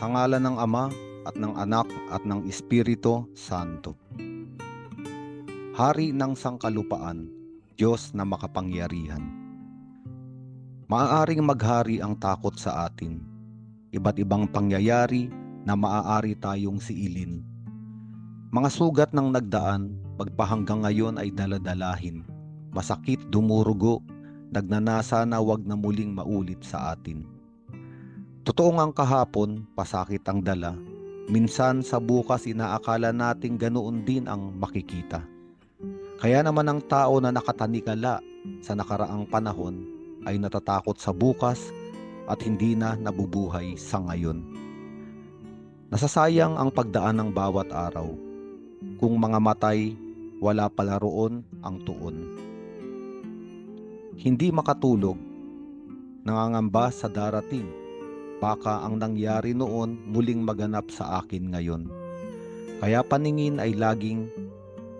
Sa ngalan ng Ama at ng Anak at ng Espiritu Santo. Hari ng sangkalupaan, Diyos na makapangyarihan. Maaaring maghari ang takot sa atin. Iba't ibang pangyayari na maaari tayong siilin. Mga sugat ng nagdaan, pagpahanggang ngayon ay daladalahin. Masakit dumurugo, nagnanasa na wag na muling maulit sa atin. Totoo ngang kahapon, pasakit ang dala. Minsan sa bukas inaakala nating ganoon din ang makikita. Kaya naman ang tao na nakatanikala sa nakaraang panahon ay natatakot sa bukas at hindi na nabubuhay sa ngayon. Nasasayang ang pagdaan ng bawat araw. Kung mga matay, wala pala roon ang tuon. Hindi makatulog, nangangamba sa darating. Baka ang nangyari noon muling maganap sa akin ngayon. Kaya paningin ay laging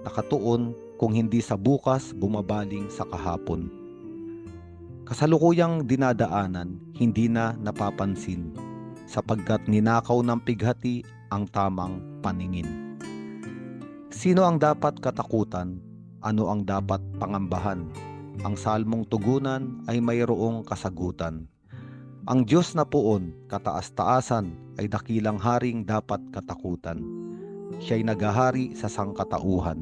nakatuon kung hindi sa bukas bumabaling sa kahapon. Kasalukuyang dinadaanan, hindi na napapansin sapagkat ninakaw ng pighati ang tamang paningin. Sino ang dapat katakutan? Ano ang dapat pangambahan? Ang salmong tugunan ay mayroong kasagutan. Ang Diyos na poon, kataas-taasan, ay dakilang haring dapat katakutan. Siya'y nagahari sa sangkatauhan.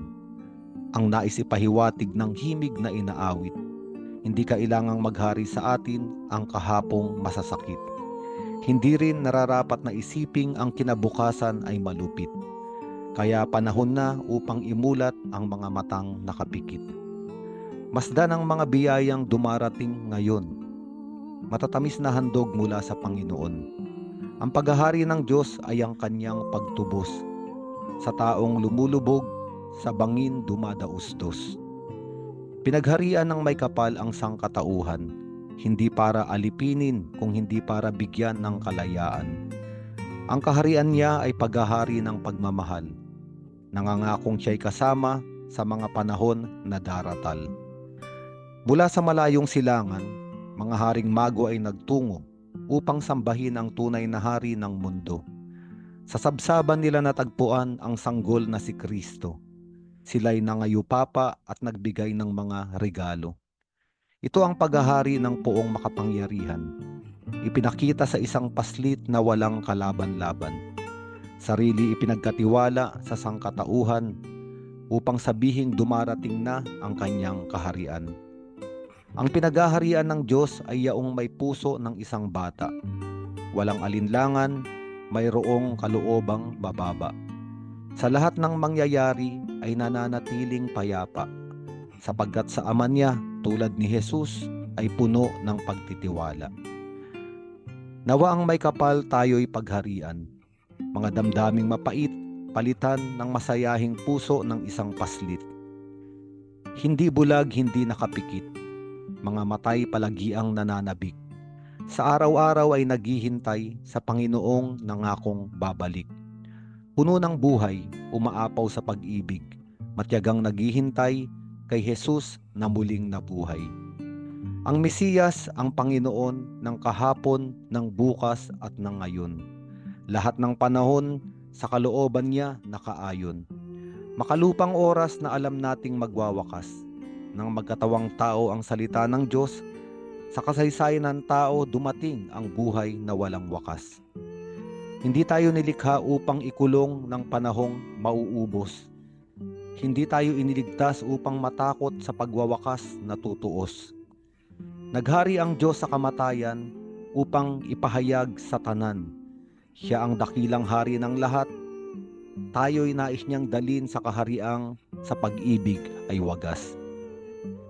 Ang nais ipahiwatig ng himig na inaawit. Hindi kailangang maghari sa atin ang kahapong masasakit. Hindi rin nararapat na isiping ang kinabukasan ay malupit. Kaya panahon na upang imulat ang mga matang nakapikit. Masdan ang mga biyayang dumarating ngayon. Matatamis na handog mula sa Panginoon. Ang paghahari ng Diyos ay ang kanyang pagtubos. Sa taong lumulubog, sa bangin dumadaustos. Pinagharian ng may kapal ang sangkatauhan, hindi para alipinin kung hindi para bigyan ng kalayaan. Ang kaharian niya ay paghahari ng pagmamahal. Nangangakong siya'y kasama sa mga panahon na daratal. Mula sa malayong silangan, mga haring mago ay nagtungo upang sambahin ang tunay na hari ng mundo. Sa sabsaban nila natagpuan ang sanggol na si Kristo. Sila'y nangayupapa at nagbigay ng mga regalo. Ito ang paghahari ng poong makapangyarihan. Ipinakita sa isang paslit na walang kalaban-laban. Sarili ipinagkatiwala sa sangkatauhan upang sabihing dumarating na ang kanyang kaharian. Ang pinaghaharian ng Diyos ay yaong may puso ng isang bata. Walang alinlangan, mayroong kaluobang bababa. Sa lahat ng mangyayari ay nananatiling payapa, sapagkat sa ama niya tulad ni Jesus ay puno ng pagtitiwala. Nawa ang may kapal tayo'y pagharian, mga damdaming mapait, palitan ng masayahing puso ng isang paslit. Hindi bulag, hindi nakapikit, mga matay palagiang nananabik. Sa araw-araw ay naghihintay sa Panginoong nangakong babalik. Puno ng buhay, umaapaw sa pag-ibig, matyagang naghihintay kay Jesus na muling nabuhay. Ang Mesiyas ang Panginoon ng kahapon, ng bukas at ng ngayon. Lahat ng panahon sa kalooban niya nakaayon. Makalupang oras na alam nating magwawakas. Nang magkatawang tao ang salita ng Diyos, sa kasaysayan ng tao dumating ang buhay na walang wakas. Hindi tayo nilikha upang ikulong ng panahong mauubos. Hindi tayo iniligtas upang matakot sa pagwawakas na tutuos. Naghari ang Diyos sa kamatayan upang ipahayag sa tanan. Siya ang dakilang hari ng lahat. Tayo'y nais niyang dalin sa kahariang sa pag-ibig ay wagas.